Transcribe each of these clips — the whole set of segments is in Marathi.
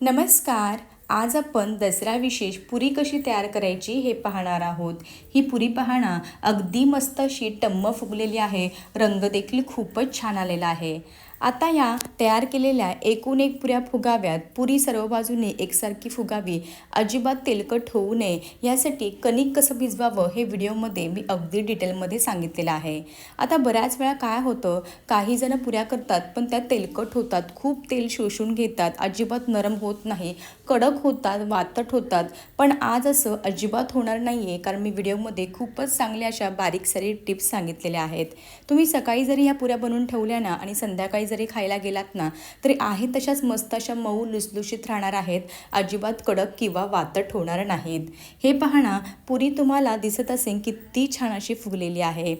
नमस्कार. आज आपण दसरा विशेष पुरी कशी तयार करायची हे पाहणार आहोत. ही पुरी पाहणं अगदी मस्त अशी टम्म फुगलेली आहे. रंग देखील खूपच छान आलेला आहे. आता या तयार केलेल्या एकूण एक पुऱ्या फुगाव्यात पुरी सर्व बाजूने एकसारखी फुगावी अजिबात तेलकट होऊ नये यासाठी कणिक कसं भिजवावं हे व्हिडिओमध्ये मी अगदी डिटेलमध्ये सांगितलेलं आहे. आता बऱ्याच वेळा काय होतं काही जण पुऱ्या करतात पण त्या तेलकट होतात खूप तेल शोषून घेतात अजिबात नरम होत नाही कडक होतात वातट होतात. पण आज असं अजिबात होणार नाही आहे कारण मी व्हिडिओमध्ये खूपच चांगल्या अशा बारीक सारी टिप्स सांगितलेल्या आहेत. तुम्ही सकाळी जरी ह्या पुऱ्या बनवून ठेवल्या ना आणि संध्याकाळी जरी खायला गेलात ना तरी आहेत तशाच मस्त अशा मऊ लुसलुशीत राहणार आहेत. अजिबात कडक किंवा वातट होणार नाहीत. हे पाहणा पुरी तुम्हाला दिसत असेल किती छान अशी फुगलेली आहे.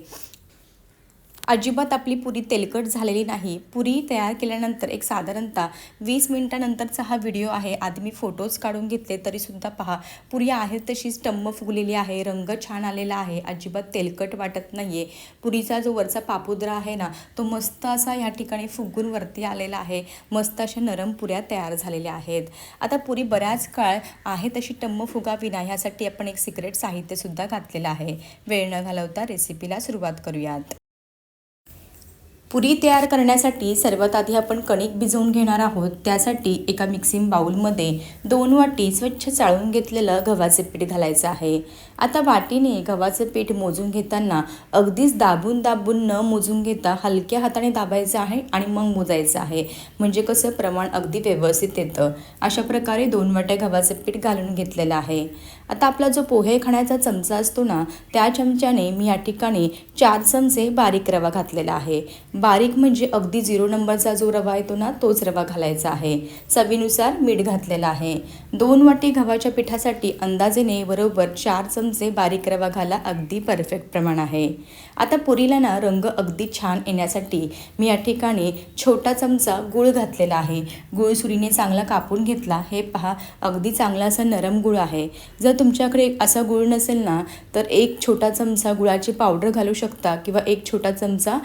अजिबात आपली पुरी तेलकट झालेली नाही. पुरी तयार केल्यानंतर एक साधारणतः वीस मिनिटानंतरचा हा व्हिडिओ आहे. आधी मी फोटोज काढून घेतले तरीसुद्धा पहा. पुरी आहे तशीच टम्म फुगलेली आहे रंग छान आलेला आहे अजिबात तेलकट वाटत नाही आहे पुरीचा जो वरचा पापुद्रा आहे ना तो मस्त असा ह्या ठिकाणी फुगून वरती आलेला आहे. मस्त अशा नरम पुऱ्या तयार झालेल्या आहेत. आता पुरी बऱ्याच काळ आहे तशी टम्म फुगावी ना ह्यासाठी आपण एक सिक्रेट साहित्यसुद्धा घातलेलं आहे. वेळ न घालवता रेसिपीला सुरुवात करूयात. पुरी तयार करण्यासाठी सर्वात आधी आपण कणिक भिजवून घेणार आहोत. त्यासाठी एका मिक्सिंग बाऊलमध्ये दोन वाटी स्वच्छ चाळून घेतलेलं गव्हाचे पीठ घालायचं आहे. आता वाटीने गव्हाचं पीठ मोजून घेताना अगदीच दाबून दाबून न मोजून घेता हलक्या हाताने दाबायचं आहे आणि मग मोजायचं आहे. म्हणजे कसं? प्रमाण अगदी व्यवस्थित येतं. अशा प्रकारे दोन वाट्या गव्हाचं पीठ घालून घेतलेलं आहे. आता आपला जो पोहे खाण्याचा चमचा असतो ना त्या चमच्याने मी या ठिकाणी चार चमचे बारीक रवा घातलेला आहे. बारीक म्हणजे अगदी झिरो नंबरचा जो रवा येतो ना तोच रवा घालायचा आहे. चवीनुसार मीठ घातलेलं आहे. दोन वाटी गव्हाच्या पिठासाठी अंदाजेने बरोबर चार चमचे बारीक रवा घाला अगदी परफेक्ट प्रमाण आहे. आता पुरीला ना रंग अगदी छान येण्यासाठी मी या ठिकाणी छोटा चमचा गूळ घातलेला आहे. गूळ सुरीने चांगला कापून घेतला. हे पहा अगदी चांगला असा नरम गूळ आहे. जर तुमच्याकडे असा गुळ नसेल ना तर एक छोटा चमचा गुळाची पावडर घालू शकता किंवा एक छोटा चमचा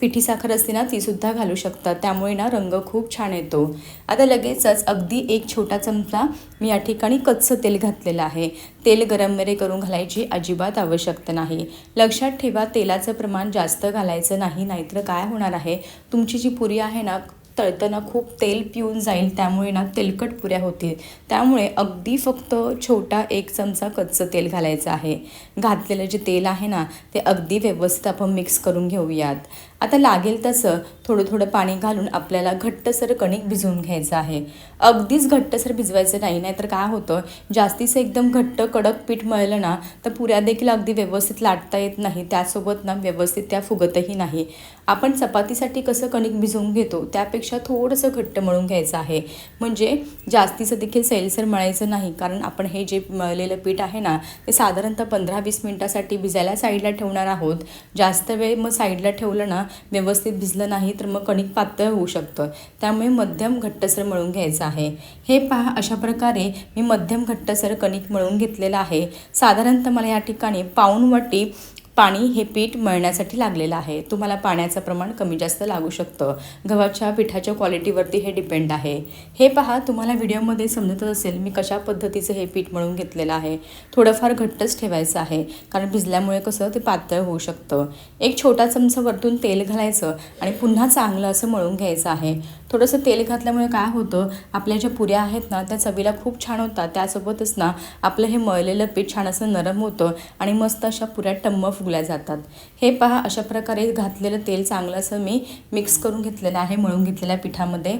पिठी साखर असते ना तीसुद्धा घालू शकता. त्यामुळे ना रंग खूप छान येतो. आता लगेचच अगदी एक छोटा चमचा मी या ठिकाणी कच्चं तेल घातलेलं आहे. तेल गरम वगैरे करून घालायची अजिबात आवश्यकता नाही. लक्षात ठेवा तेलाचं प्रमाण जास्त घालायचं नाही नाहीतर काय होणार आहे? तुमची जी पुरी आहे ना तळताना खूप तेल पिऊन जाईल त्यामुळे ना तेलकट पुऱ्या होतील. त्यामुळे अगदी फक्त छोटा एक चमचा कच्चं तेल घालायचं आहे. घातलेलं जे तेल आहे ना ते अगदी व्यवस्थित आपण मिक्स करून घेऊयात. आता लागेल तसं थोडं थोडं पाणी घालून आपल्याला घट्टसर कणिक भिजवून घ्यायचं आहे. अगदीच घट्टसर भिजवायचं नाही नाहीतर काय होतं? जास्तीचं एकदम घट्ट कडक पीठ मळलं ना तर पुऱ्या देखील अगदी व्यवस्थित लाटता येत नाही. त्यासोबत ना व्यवस्थित त्या फुगतही नाही. आपण चपातीसाठी कसं कणिक भिजवून घेतो त्यापेक्षा थोडंसं घट्ट मळून घ्यायचं आहे. म्हणजे जास्तीचं देखील सैलसर मळायचं नाही कारण आपण हे जे मळलेलं पीठ आहे ना ते साधारणतः पंधरा वीस मिनटासाठी भिजायला साईडला ठेवणार आहोत. जास्त वेळ मग साईडला ठेवलं ना व्यवस्थित भिजलं नाही तर मग कणिक पातळ होऊ शकतं. त्यामुळे मध्यम घट्टसर मळून घ्यायचं आहे. हे पहा अशा प्रकारे मी मध्यम घट्टसर कणिक मळून घेतलेलं आहे. साधारणतः मला या ठिकाणी पाऊण वाटी पाणी हे पीठ मळण्यासाठी लागलेलं आहे. तुम्हाला पाण्याचं प्रमाण कमी जास्त लागू शकतं. गव्हाच्या पिठाच्या क्वालिटीवरती हे डिपेंड आहे. हे पहा तुम्हाला व्हिडिओमध्ये समजतच असेल मी कशा पद्धतीचं हे पीठ मळून घेतलेलं आहे. थोडंफार घट्टच ठेवायचं आहे कारण भिजल्यामुळे कसं ते पातळ होऊ शकतं. एक छोटा चमचा वरतून तेल घालायचं आणि पुन्हा चांगलं असं मळून घ्यायचं आहे. थोडंसं तेल घातल्यामुळे काय होतं आपल्या ज्या पुऱ्या आहेत ना त्या चवीला खूप छान होतात. त्यासोबतच ना आपलं हे मळलेलं पीठ छान असं नरम होतं आणि मस्त अशा पुऱ्या टम्म फुगल्या जातात. हे पहा अशा प्रकारे घातलेलं तेल चांगलं असं मी मिक्स करून घेतलेलं आहे मळून घेतलेल्या पिठामध्ये.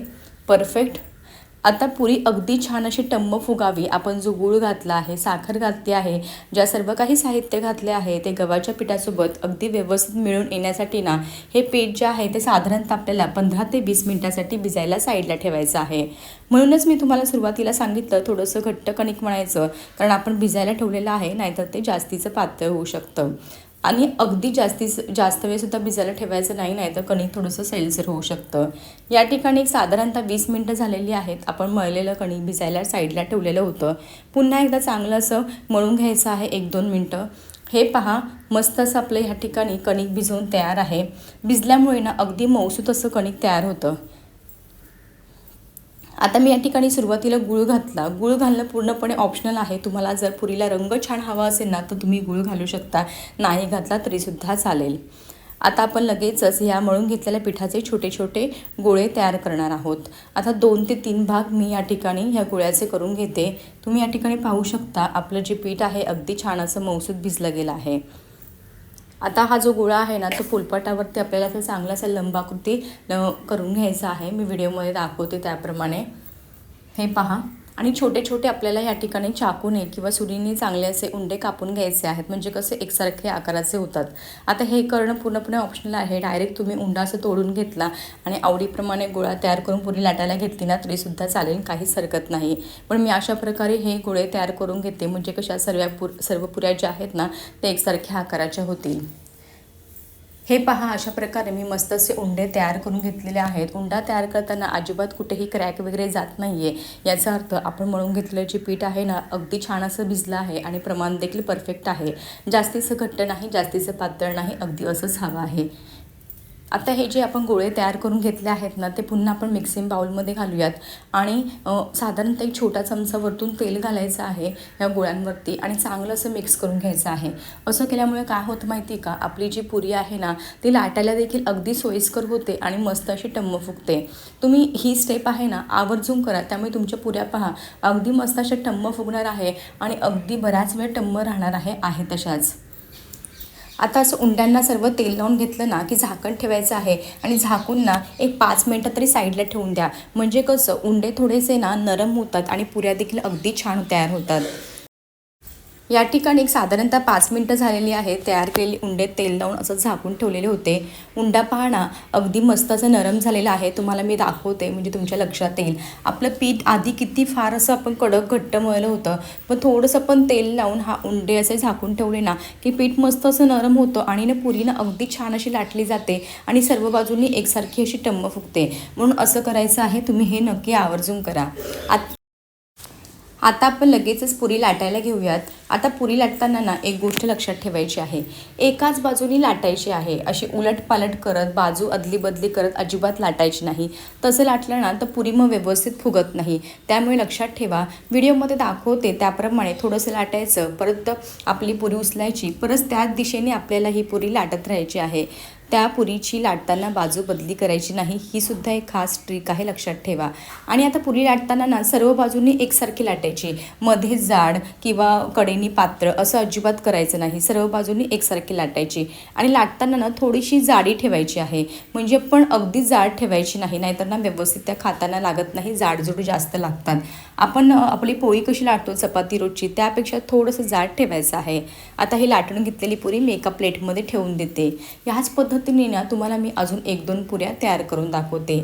परफेक्ट आता पुरी अगदी छान अशी टम्म फुगावी. आपण जो गूळ घातला आहे साखर घातली आहे ज्या सर्व काही साहित्य घातले आहे ते गव्हाच्या पिठासोबत अगदी व्यवस्थित मिळून येण्यासाठी ना हे पीठ जे आहे ते साधारणतः आपल्याला पंधरा ते वीस मिनटासाठी भिजायला साईडला ठेवायचं आहे. म्हणूनच मी तुम्हाला सुरुवातीला सांगितलं थोडंसं घट्ट कणिक म्हणायचं कारण आपण भिजायला ठेवलेलं आहे नाहीतर ते जास्तीचं पातळ होऊ शकतं. आणि अगदी जास्ती जास्त वेळसुद्धा भिजायला ठेवायचं नाही नाही तर कणिक थोडंसं सैलसर होऊ शकतं. या ठिकाणी एक साधारणतः वीस मिनटं झालेली आहेत. आपण मळलेलं कणिक भिजायला साईडला ठेवलेलं होतं. पुन्हा एकदा चांगलं असं मळून घ्यायचं आहे एक दोन मिनटं. हे पहा मस्त असं आपलं ह्या ठिकाणी कणिक भिजवून तयार आहे. भिजल्यामुळे ना अगदी मौसूत असं कणिक तयार होतं. आता मी या ठिकाणी सुरुवातीला गुळ घातला. गुळ घालणं पूर्णपणे ऑप्शनल आहे. तुम्हाला जर पुरीला रंग छान हवा असेल ना तर तुम्ही गुळ घालू शकता. नाही घातला तरीसुद्धा चालेल. आता आपण लगेचच ह्या मळून घेतलेल्या पिठाचे छोटे छोटे गोळे तयार करणार आहोत. आता दोन ते तीन भाग मी या ठिकाणी ह्या गोळ्याचे करून घेते. तुम्ही या ठिकाणी पाहू शकता आपलं जे पीठ आहे अगदी छान असं मौसूद भिजलं गेलं आहे. आता हा जो गोळा आहे ना तो फुलपटावरती आपल्याला तर चांगला असा लंबाकृती करून घ्यायचा आहे. मी व्हिडिओमध्ये दाखवते त्याप्रमाणे. हे पहा. आणि छोटे छोटे आपल्याला या ठिकाणी चाकूने किंवा सुरीने चांगले असे उंडे कापून घ्यायचे आहेत. म्हणजे कसे एकसारखे आकाराचे होतात. आता हे करणं पूर्णपणे ऑप्शनल आहे. डायरेक्ट तुम्ही उंडा असं तोडून घेतला आणि आवडीप्रमाणे गोळा तयार करून पुरी लाटायला घेतली ना तरीसुद्धा चालेल. काहीच हरकत नाही. पण मी अशा प्रकारे हे गोळे तयार करून घेते. म्हणजे कशा सर्व पुर सर्व पुऱ्या ज्या आहेत ना ते एकसारख्या आकाराच्या होतील. हे पहा अशा प्रकारे मी मस्त असे उंडे तयार करून घेतलेले आहेत. उंडा तयार करताना अजिबात कुठेही क्रॅक वगैरे जात नाही आहे याचा अर्थ आपण मळून घेतलेलं जे पीठ आहे ना अगदी छान असं भिजलं आहे आणि प्रमाण देखील परफेक्ट आहे. जास्तीचं घट्ट नाही जास्तीचं पातळ नाही अगदी असंच हवं आहे. आता हे जे आपण गोळे तयार करून घेतले आहेत ना ते पुन्हा आपण मिक्सिंग बाउलमध्ये घालूयात. आणि साधारणतः एक छोटा चमचा वरतून तेल घालायचं आहे ह्या गोळ्यांवरती आणि चांगलं असं मिक्स करून घ्यायचं आहे. असं केल्यामुळे काय होतं माहिती आहे का? आपली जी पुरी आहे ना ती लाटायला देखील अगदी सोयीस्कर होते आणि मस्त अशी टम्म फुगते. तुम्ही ही स्टेप आहे ना आवर्जून करा. त्यामुळे तुमच्या पुऱ्या पहा अगदी मस्त अशा टम्म फुगणार आहे आणि अगदी बराच वेळ टम्म राहणार आहे आहे तशाच. आता असं उंड्यांना सर्व तेल लावून घेतलं ना की झाकण ठेवायचं आहे आणि झाकून ना एक पाच मिनटं तरी साईडला ठेवून द्या. म्हणजे कसं उंडे थोडेसे ना नरम होतात आणि पुऱ्या देखील अगदी छान तयार होतात. या ठिकाणी एक साधारणतः पाच मिनटं झालेली आहे तयार केलेली उंडे तेल लावून असं झाकून ठेवलेले होते. उंडा पाहणा अगदी मस्त असं नरम झालेलं आहे. तुम्हाला मी दाखवते म्हणजे तुमच्या लक्षात येईल. आपलं पीठ आधी किती फार असं आपण कडक घट्ट मळलं होतं. पण थोडंसं पण तेल लावून हा उंडे असे झाकून ठेवले ना की पीठ मस्त असं नरम होतं आणि ना पुरीनं अगदी छान अशी लाटली जाते आणि सर्व बाजूंनी एकसारखी अशी टम्म फुगते. म्हणून असं करायचं आहे तुम्ही हे नक्की आवर्जून करा. आत आता आपण लगेचच पुरी लाटायला घेऊयात. आता पुरी लाटताना ना एक गोष्ट लक्षात ठेवायची आहे. एकाच बाजूनी लाटायची आहे. अशी उलटपालट करत बाजू अदली बदली करत अजिबात लाटायची नाही. तसं लाटलं ना तर पुरी मग व्यवस्थित फुगत नाही. त्यामुळे लक्षात ठेवा व्हिडिओमध्ये दाखवते त्याप्रमाणे थोडंसं लाटायचं. परत आपली पुरी उचलायची. परत त्याच दिशेने आपल्याला ही पुरी लाटत राहायची आहे. त्या पुरीची लाटताना बाजू बदली करायची नाही ही सुद्धा एक खास ट्रिक आहे लक्षात ठेवा. आणि आता पुरी लाटताना ना सर्व बाजूनी एकसारखी लाटायची. मध्ये जाड किंवा कडेनी पात्र असं अजिबात करायचं नाही सर्व बाजूनी एकसारखी लाटायची. आणि लाटताना ना थोडीशी जाडी ठेवायची आहे. म्हणजे पण अगदी जाड ठेवायची नाही नाहीतर ना व्यवस्थित त्या खाताना लागत नाही जाडजूड जास्त लागतात. आपण आपली पोळी कशी लाटतो चपाती रोजची त्यापेक्षा थोडंसं जाड ठेवायचं आहे. आता ही लाटून घेतलेली पुरी मी एका प्लेटमध्ये ठेवून देते. ह्याच पद्धत पद्धतीने ना तुम्हाला मी अजून एक दोन पुऱ्या तयार करून दाखवते.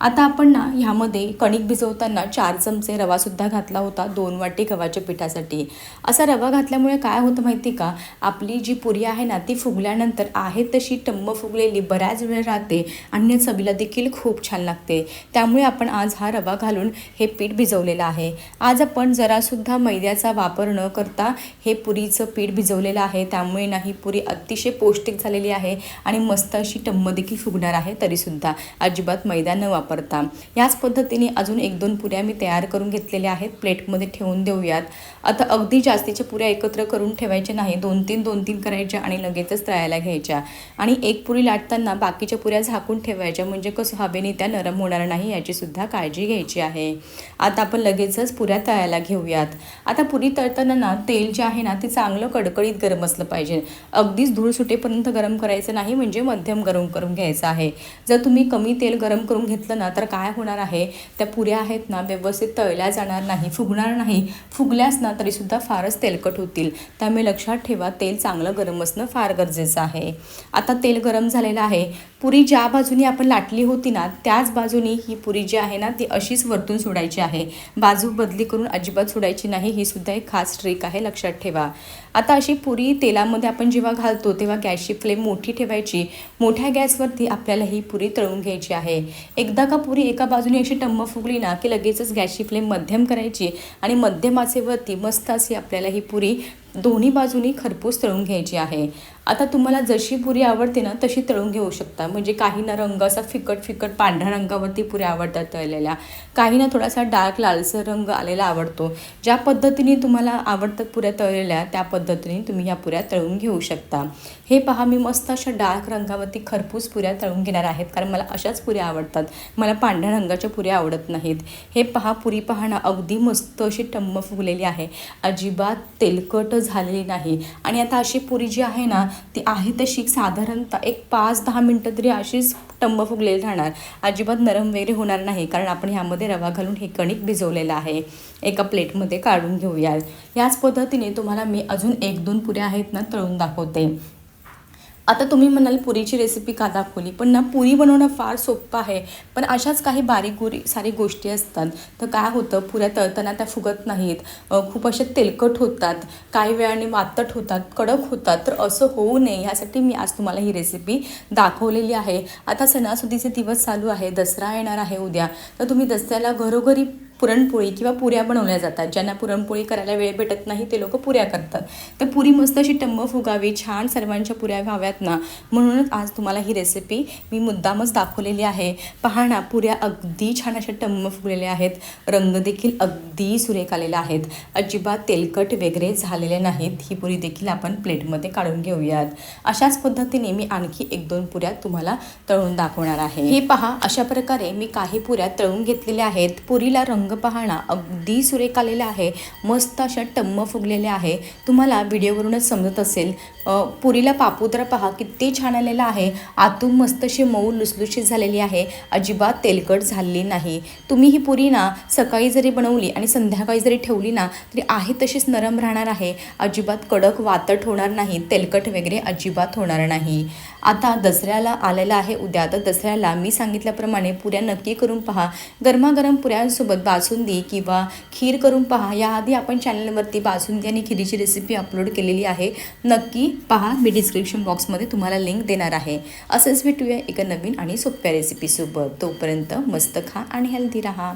आता आपण ना ह्यामध्ये कणिक भिजवताना चार चमचे रवासुद्धा घातला होता दोन वाटी गव्हाच्या पिठासाठी. असा रवा घातल्यामुळे काय होतं माहिती का? आपली जी पुरी आहे ना ती फुगल्यानंतर आहे तशी टम्म फुगलेली बऱ्याच वेळ राहते आणि चवीला देखील खूप छान लागते. त्यामुळे आपण आज हा रवा घालून हे पीठ भिजवलेलं आहे. आज आपण जरासुद्धा मैद्याचा वापर न करता हे पुरीचं पीठ भिजवलेलं आहे. त्यामुळे ना ही पुरी अतिशय पौष्टिक झालेली आहे आणि मस्त अशी टम्म देखील फुगणार आहे तरीसुद्धा. अजिबात मैदा न वापरता. याच पद्धतीने अजून एक दोन पुऱ्या मी तयार करून घेतलेल्या आहेत. प्लेटमध्ये ठेवून देऊयात. आता अगदी जास्तीच्या पुऱ्या एकत्र करून ठेवायच्या नाही. दोन तीन दोन तीन करायच्या आणि लगेचच तळायला घ्यायच्या. आणि एक पुरी लाटताना बाकीच्या पुऱ्या झाकून ठेवायच्या. म्हणजे कसं हवेने त्या नरम होणार नाही याची सुद्धा काळजी घ्यायची आहे. आता आपण लगेचच पुऱ्या तळायला घेऊयात. आता पुरी तळताना ना तेल जे आहे ना ते चांगलं कडकडीत गरम असलं पाहिजे. अगदीच धूळ सुटेपर्यंत गरम करायचं नाही. म्हणजे मध्यम गरम करून घ्यायचं आहे. जर तुम्ही कमी तेल गरम करून घेतलं ना तर काय होणार आहे? त्या पुऱ्या आहेत ना व्यवस्थित तळल्या जाणार नाही फुगणार नाही. फुगल्यास ना तरीसुद्धा फारच तेलकट होतील. त्यामुळे लक्षात ठेवा तेल चांगलं गरम असणं फार गरजेचं आहे. आता तेल गरम झालेलं आहे. पुरी ज्या बाजूनी आपण लाटली होती ना त्याच बाजूनी ही पुरी जी आहे ना ती अशीच वरतून सोडायची आहे. बाजू बदली करून अजिबात सोडायची नाही ही सुद्धा एक खास ट्रिक आहे लक्षात ठेवा. आता अशी पुरी तेलामध्ये आपण जेव्हा घालतो तेव्हा गॅसची फ्लेम मोठी ठेवायची. मोठ्या गॅसवरती आपल्याला ही पुरी तळून घ्यायची आहे. एकदा का पुरी एका बाजूने अशी टम्म फुगली ना की लगेचच गॅसची फ्लेम मध्यम करायची आणि मध्यम आचेवरती मस्त अशी आपल्याला ही पुरी दोन्ही बाजूनी खरपूस तळून घ्यायची आहे. आता तुम्हाला जशी पुरी आवडते ना तशी तळून घेऊ शकता. म्हणजे काहींना रंग असा फिकट फिकट पांढऱ्या रंगावरती पुऱ्या आवडतात तळलेल्या. काहींना थोडासा डार्क लालसर रंग आलेला आवडतो. ज्या पद्धतीने तुम्हाला आवडतात पुऱ्या तळलेल्या त्या पद्धतीने तुम्ही ह्या पुऱ्या तळून घेऊ शकता. हे पहा मी मस्त अशा डार्क रंगावरती खरपूस पुऱ्या तळून घेणार आहेत. कारण मला अशाच पुऱ्या आवडतात. मला पांढऱ्या रंगाच्या पुऱ्या आवडत नाहीत. हे पहा पुरी पहा ना अगदी मस्त अशी टम्म फुगलेली आहे. अजिबात तेलकट झालेली नाही. आणि आता अशी पुरी जी आहे ना ती आहे तशी साधारणतः एक पाच दहा मिनटं तरी अशीच टंब फुगलेली राहणार. अजिबात नरम वगैरे होणार नाही कारण आपण ह्यामध्ये रवा घालून हे कणिक भिजवलेलं आहे. एका प्लेटमध्ये काढून घेऊया याच पद्धतीने तुम्हाला मी अजून एक दोन पुऱ्या आहेत ना तळून दाखवते. आता तुम्ही म्हणाल पुरीची रेसिपी का दाखवली? पण ना पुरी बनवणं फार सोपं आहे. पण अशाच काही बारीक गुरी सारी गोष्टी असतात. तर काय होतं? पुऱ्या तळताना त्या फुगत नाहीत. खूप असे तेलकट होतात. काही वेळाने वातट होतात कडक होतात. तर असं होऊ नये. ह्यासाठी मी आज तुम्हाला ही रेसिपी दाखवलेली आहे. आता सणासुदीचे दिवस चालू आहे. दसरा येणार आहे उद्या. तर तुम्ही दसऱ्याला घरोघरी पुरणपोळी किंवा पुऱ्या बनवल्या जातात. ज्यांना पुरणपोळी करायला वेळ भेटत नाही ते लोक पुऱ्या करतात. तर पुरी मस्त अशी टम्म फुगावी छान सर्वांच्या पुऱ्या व्हाव्यात ना. म्हणूनच आज तुम्हाला ही रेसिपी मी मुद्दामच दाखवलेली आहे. पहा ना पुऱ्या अगदी छान अशा टम्म फुगलेल्या आहेत. रंग देखील अगदी सुरेख आलेला आहेत. अजिबात तेलकट वगैरे झालेले नाहीत. ही पुरी देखील आपण प्लेटमध्ये काढून घेऊयात. अशाच पद्धतीने मी आणखी एक दोन पुऱ्या तुम्हाला तळून दाखवणार आहे. हे पहा अशा प्रकारे मी काही पुऱ्या तळून घेतलेल्या आहेत. पुरीला रंग पाहणा अगदी सुरेख आलेला आहे. मस्त अशा टम्म फुगलेल्या आहे. तुम्हाला व्हिडिओवरूनच समजत असेल पुरीला पापुद्रा पहा किती छान आलेला आहे. आतून मस्त अशी मऊ लुसलुशीत झालेली आहे. अजिबात तेलकट झालेली नाही. तुम्ही ही पुरी ना सकाळी जरी बनवली आणि संध्याकाळी जरी ठेवली ना तरी आहे तशीच नरम राहणार आहे. अजिबात कडक वातट होणार नाही. तेलकट वगैरे अजिबात होणार नाही. आता दसऱ्याला आलेला आहे उद्या. तर दसऱ्याला मी सांगितल्याप्रमाणे पुऱ्या नक्की करून पहा. गरमागरम पुऱ्यांसोबत बासुंदी किंवा खीर करून पहा. याआधी आपण चॅनलवरती बासुंदी आणि खिरीची रेसिपी अपलोड केलेली आहे. नक्की पहा. मी डिस्क्रिप्शन बॉक्समध्ये तुम्हाला लिंक देणार आहे. असंच भेटूया एका नवीन आणि सोप्या रेसिपीसोबत तोपर्यंत मस्त खा आणि हेल्दी राहा.